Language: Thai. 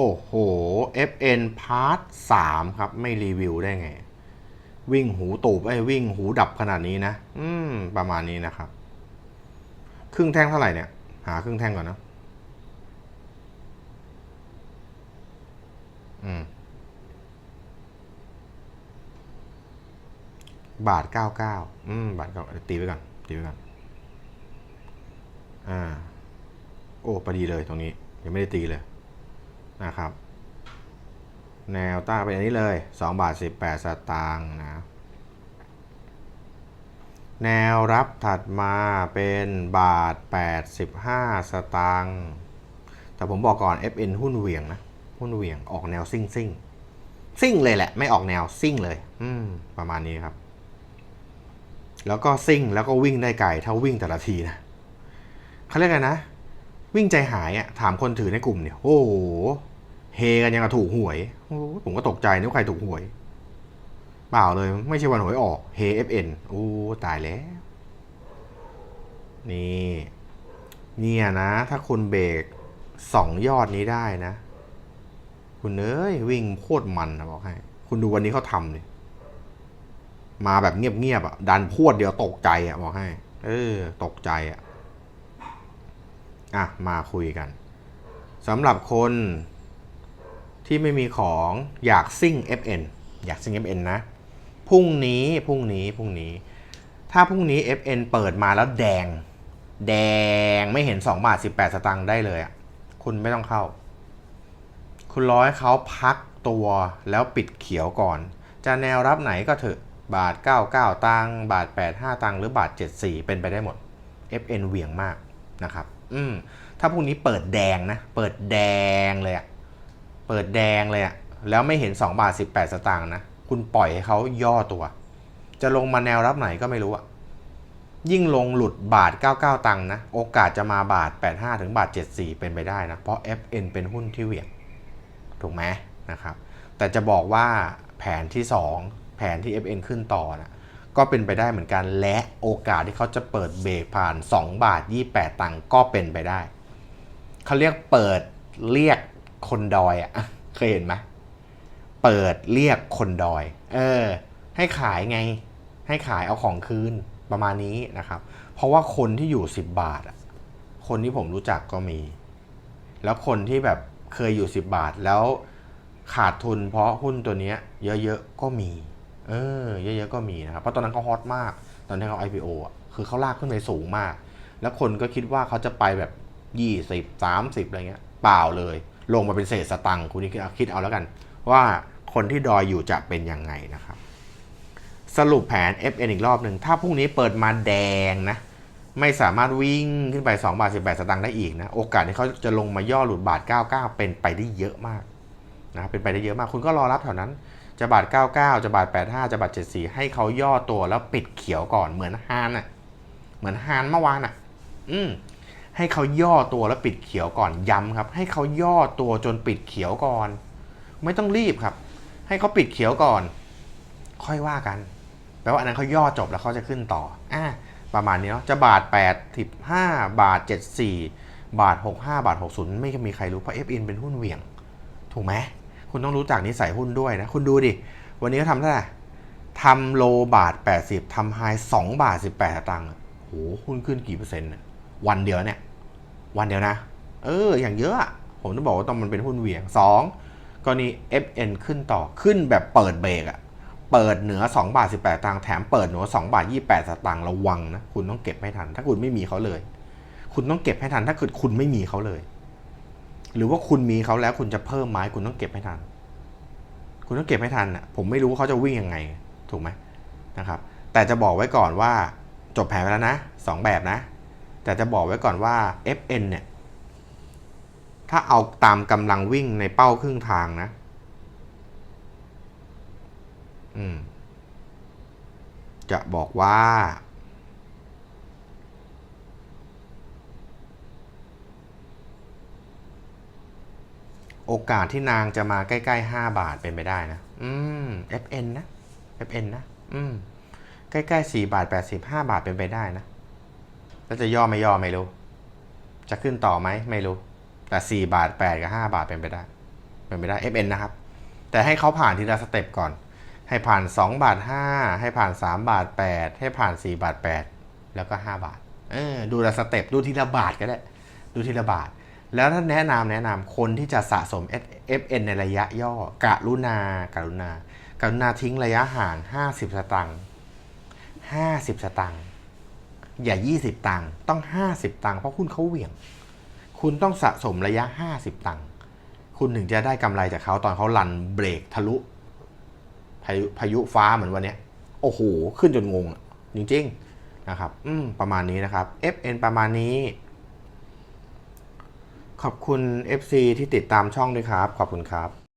โอ้โห FN Part 3 ครับไม่รีวิวได้ไง วิ่งหูตูบไอ้วิ่งหูดับขนาดนี้นะ อืม ประมาณนี้นะครับ ครึ่งแท่งเท่าไหร่เนี่ย หาครึ่งแท่งก่อนนะอืม บาทเก้าเก้าอืม บาทเก้าตีไว้ก่อน ตีไว้ก่อน อ่า โอ้พอดีเลยตรงนี้ ยังไม่ได้ตีเลย นะครับ แนวต้านเป็นอันนี้เลย2บาท18 สตางค์นะ แนวรับถัดมาเป็นบาท 85 สตางค์แต่ผมบอกก่อน FN หุ้นเหวี่ยงนะ หุ้นเหวี่ยงออกแนวซิ่งซิ่งซิ่งเลยแหละ ไม่ออกแนวซิ่งเลย อืม ประมาณนี้ครับ แล้วก็ซิ่งแล้วก็วิ่งได้ไกลเท่าวิ่งแต่ละทีนะเขาเรียกกันนะ วิ่งใจหายอะถามคนถือในกลุ่มเนี่ย โอ้โห เฮกันยังกับถูกหวย ผมก็ตกใจนึกว่าใครถูกหวย เปล่าเลย ไม่ใช่วันหวยออกเฮ FN โอ้ตายแล้ว นี่ เนี่ยนะ ถ้าคุณเบรกสองยอดนี้ได้นะ คุณเอ้ย วิ่งโคตรมันนะบอกให้ คุณดูวันนี้เขาทำเลยมาแบบเงียบๆอะ ดันพวดเดียวตกใจอะบอกให้ เออ ตกใจอะ อะ มาคุยกันสำหรับคน ที่ไม่มีของอยากซิ่ง FN อยากซิ่ง FN นะพรุ่งนี้พรุ่งนี้พรุ่งนี้ ถ้าพรุ่งนี้ FN เปิดมาแล้วแดง แดงไม่เห็น2บาท18 สตางค์ได้เลยอะคุณไม่ต้องเข้า คุณร้อยเขาพักตัวแล้วปิดเขียวก่อน จะแนวรับไหนก็เถอะบาท 99 ตังค์บาท 85 ตังค์หรือบาท 74 เป็นไปได้หมด FN เหวี่ยงมากนะครับ อืมถ้าพรุ่งนี้เปิดแดงนะ เปิดแดงเลยอะ เปิดแดงเลยอะแล้วไม่เห็น 2 บาท 18 สตางค์นะ คุณปล่อยให้เขาย่อตัว จะลงมาแนวรับไหนก็ไม่รู้อะยิ่งลงหลุดบาท 99 ตังค์นะ โอกาสจะมาบาท 85 ถึงบาท 74 เป็นไปได้นะ เพราะ FN เป็นหุ้นที่เหวี่ยง ถูกไหมนะครับ แต่จะบอกว่าแผนที่ 2 แผนที่ FN ขึ้นต่อนะก็เป็นไปได้เหมือนกัน และโอกาสที่เขาจะเปิดเบรกผ่าน 2 บาท 28 ตังค์ก็เป็นไปได้ เขาเรียกเปิดเรียก คนดอยอะเคยเห็นไหมเปิดเรียกคนดอย เออ ให้ขายไง ให้ขายเอาของคืนประมาณนี้นะครับ เพราะว่าคนที่อยู่ 10 บาทอะคนที่ผมรู้จักก็มี แล้วคนที่แบบเคยอยู่ 10 บาทแล้วขาดทุนเพราะหุ้นตัวเนี้ย เยอะๆก็มี เออ เยอะๆก็มีนะครับ เพราะตอนนั้นเขาฮอตมาก ตอนที่เขา IPO อะคือเขาลากขึ้นไปสูงมาก แล้วคนก็คิดว่าเขาจะไปแบบ 20 30 อะไรเงี้ย เปล่าเลย ลงมาเป็นเศษสตังค์คุณนี่คิดเอาแล้วกัน ว่าคนที่ดอยอยู่จะเป็นยังไงนะครับ สรุปแผน FN อีกรอบหนึ่งถ้าพรุ่งนี้เปิดมาแดงนะไม่สามารถวิ่งขึ้นไป 2 บาท 18 สตางค์ได้อีกนะ โอกาสที่เขาจะลงมาย่อหลุดบาท 99 เป็นไปได้เยอะมากนะเป็นไปได้เยอะมาก คุณก็รอรับแถวนั้น จะบาท 99 จะบาท 85 จะบาท 74 ให้เขาย่อตัวแล้วปิดเขียวก่อนเหมือนฮานอะ เหมือนฮานเมื่อวานอะ อืม ให้เขาย่อตัวแล้วปิดเขียวก่อนย้ำครับ ให้เขาย่อตัวจนปิดเขียวก่อน ไม่ต้องรีบครับ ให้เขาปิดเขียวก่อน ค่อยว่ากันแปลว่าอันนั้นเขาย่อจบแล้วเขาจะขึ้นต่ออ่าประมาณนี้เนาะจะบาท8 15บาท 74 บาท 65 บาท 60 ไม่มีใครรู้เพราะ FIN เป็นหุ้นเหวี่ยง ถูกไหมคุณต้องรู้จักนิสัยหุ้นด้วยนะ คุณดูดิ วันนี้เขาทำเท่าไหร่ทำโลบาท 80ทำไฮ2บาท 18ตังค์อะโหหุ้นขึ้นกี่เปอร์เซ็นต์วันเดียวเนี่ย วันเดียวนะ เออ อย่างเยอะผมต้องบอกว่าต้องมันเป็นหุ้นเหวี่ยง2กรณี FN ขึ้นต่อขึ้นแบบเปิดเบรกอะเปิดเหนือ 2 บาท 18ตางค์แถมเปิดเหนือ2บาท 28 สตางค์ระวังนะคุณต้องเก็บให้ทัน ถ้าคุณไม่มีเขาเลย คุณต้องเก็บให้ทันถ้าเกิดคุณไม่มีเขาเลย หรือว่าคุณมีเขาแล้วคุณจะเพิ่มไม้คุณต้องเก็บให้ทัน คุณต้องเก็บให้ทันอะผมไม่รู้เขาจะวิ่งยังไง ถูกไหมนะครับ แต่จะบอกไว้ก่อนว่าจบแผนไปแล้วนะสองแบบนะ แต่จะบอกไว้ก่อนว่า FN เนี่ย ถ้าเอาตามกำลังวิ่งในเป้าครึ่งทางนะ อืม จะบอกว่า โอกาสที่นางจะมาใกล้ๆ5บาทเป็นไปได้นะ อืม FN นะ FN นะ อืม ใกล้ๆ4บาท85บาทเป็นไปได้นะ แล้วจะย่อไม่ย่อไม่รู้ จะขึ้นต่อไหมไม่รู้ แต่ 4 บาท 8 กับ 5 บาทเป็นไปได้ เป็นไปได้ FN นะครับ แต่ให้เขาผ่านทีละสเต็ปก่อน ให้ผ่าน 2 บาท 5 ให้ผ่าน 3 บาท 8 ให้ผ่าน 4 บาท 8 แล้วก็ 5 บาท เออ ดูละสเต็ป ดูทีละบาทก็ได้ ดูทีละบาท แล้วถ้าแนะนำแนะนำคนที่จะสะสม FN ในระยะย่อกรุณากรุณา กรุณาทิ้งระยะห่าง 50 สตังค์50 สตังค์ อย่า 20 ตังค์ต้อง 50 ตังค์เพราะคุณเขาเหวี่ยง คุณต้องสะสมระยะ 50 ตังค์คุณถึงจะได้กำไรจากเขาตอนเขาลันเบรกทะลุพายุพายุฟ้าเหมือนวันเนี้ยโอ้โห ขึ้นจนงงจริงๆนะครับ อืมประมาณนี้นะครับ FN ประมาณนี้ ขอบคุณ FC ที่ติดตามช่องด้วยครับ ขอบคุณครับ